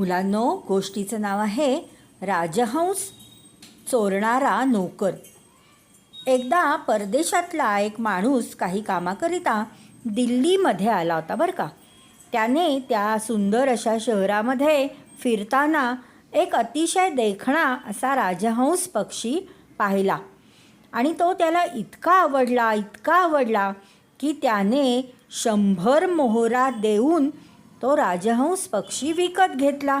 मुलांनो गोष्टीचं नाव आहे राजहंस चोरणारा नोकर. एकदा परदेशातला एक माणूस काही कामाकरिता दिल्लीमध्ये आला होता बरं का. त्याने त्या सुंदर अशा शहरामध्ये फिरताना एक अतिशय देखणा असा राजहंस पक्षी पाहिला. आणि तो त्याला इतका आवडला इतका आवडला की त्याने शंभर मोहरा देऊन तो राजहंस पक्षी विकत घेतला.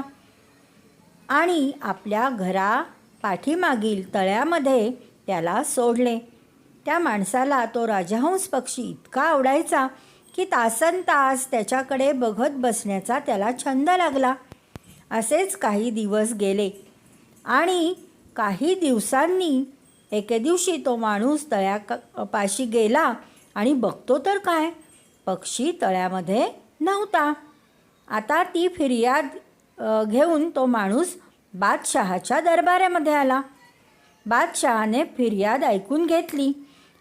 आणि आपल्या घरा पाठीमागील तळ्यामध्ये त्याला सोडले. त्या माणसाला तो राजहंस पक्षी इतका आवडायचा की तासन तास त्याच्याकडे बघत बसण्याचा त्याला छंद लागला. असेच काही दिवस गेले आणि काही दिवसांनी एके दिवशी तो माणूस तळ्या पाशी गेला आणि बघतो तर काय? पक्षी तळ्यामध्ये नव्हता. आता ती फिर्याद घेऊन तो माणूस बादशहाच्या दरबारामध्ये आला. बादशहाने फिर्याद ऐकून घेतली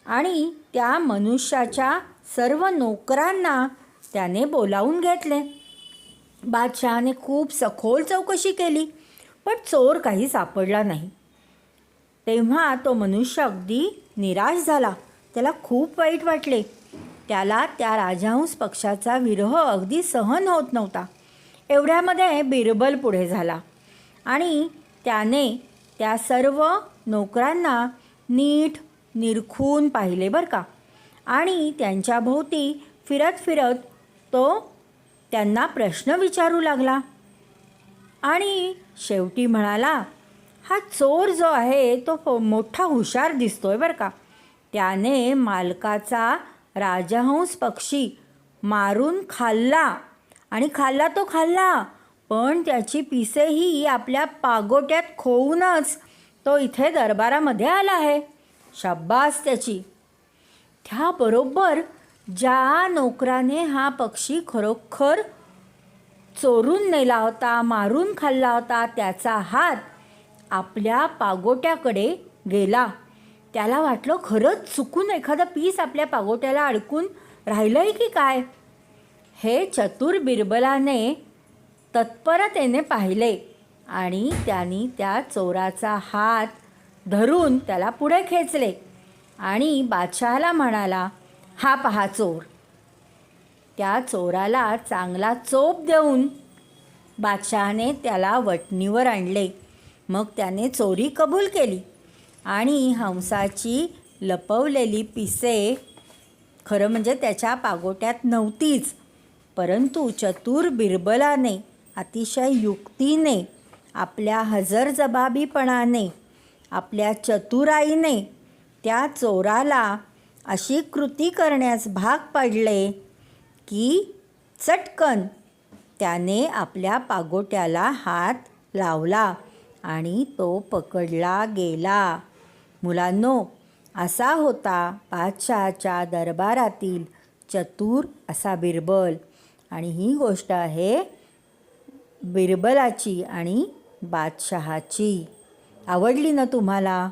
आणि त्या मनुष्याच्या सर्व नोकरांना त्याने बोलावून घेतले. बादशहाने खूप सखोल चौकशी केली पण चोर काही सापडला नाही. तेव्हा तो मनुष्य अगदी निराश झाला. त्याला खूप वाईट वाटले. त्याला त्या राजहंस पक्षाचा विरह अगदी सहन होत नव्हता. एवढ्यामध्ये बिरबल पुढे झाला. आणि त्याने त्या सर्व नोकरांना नीट निरखून पाहिले बरं का. आणि त्यांच्या भोवती फिरत फिरत तो त्यांना प्रश्न विचारू लागला. आणि शेवटी म्हणाला हा चोर जो आहे तो मोठा हुशार दिसतोय बरं का. त्याने मालकाचा राजहंस पक्षी मारून खाल्ला. आणि खाल्ला तो खाल्ला. पण त्याची पिसेही आपल्या पागोट्यात खोवूनच तो इथे दरबारामध्ये आला आहे. शाब्बास त्याची. त्याबरोबर ज्या नोकराने हा पक्षी खरोखर चोरून नेला होता मारून खाल्ला होता त्याचा हात आपल्या पागोट्याकडे गेला. त्याला वाटलं खरंच चुकून एखादं पीस आपल्या पागोट्याला अडकून राहिलं आहे की काय? हे चतुर बिरबलाने तत्परतेने पाहिले आणि त्यांनी त्या चोराचा हात धरून त्याला पुढे खेचले आणि बादशहाला म्हणाला हा पहा चोर. त्या चोराला चांगला चोप देऊन बादशहाने त्याला वटणीवर आणले. मग त्याने चोरी कबूल केली. आणि हंसाची लपवलेली पिसे खरं म्हणजे त्याच्या पागोट्यात नव्हतीच परंतु चतुर बिरबलाने अतिशय युक्तीने आपल्या हजरजबाबीपणाने आपल्या चतुराईने त्या चोराला अशी कृती करण्यास भाग पडले की चटकन त्याने आपल्या पागोट्याला हात लावला आणि तो पकडला गेला. मुलांनो असा होता बादशहाच्या दरबारातील चतुर असा बिरबल. आणि ही गोष्ट आहे बिरबलाची आणि बादशहाची. आवडली ना तुम्हाला?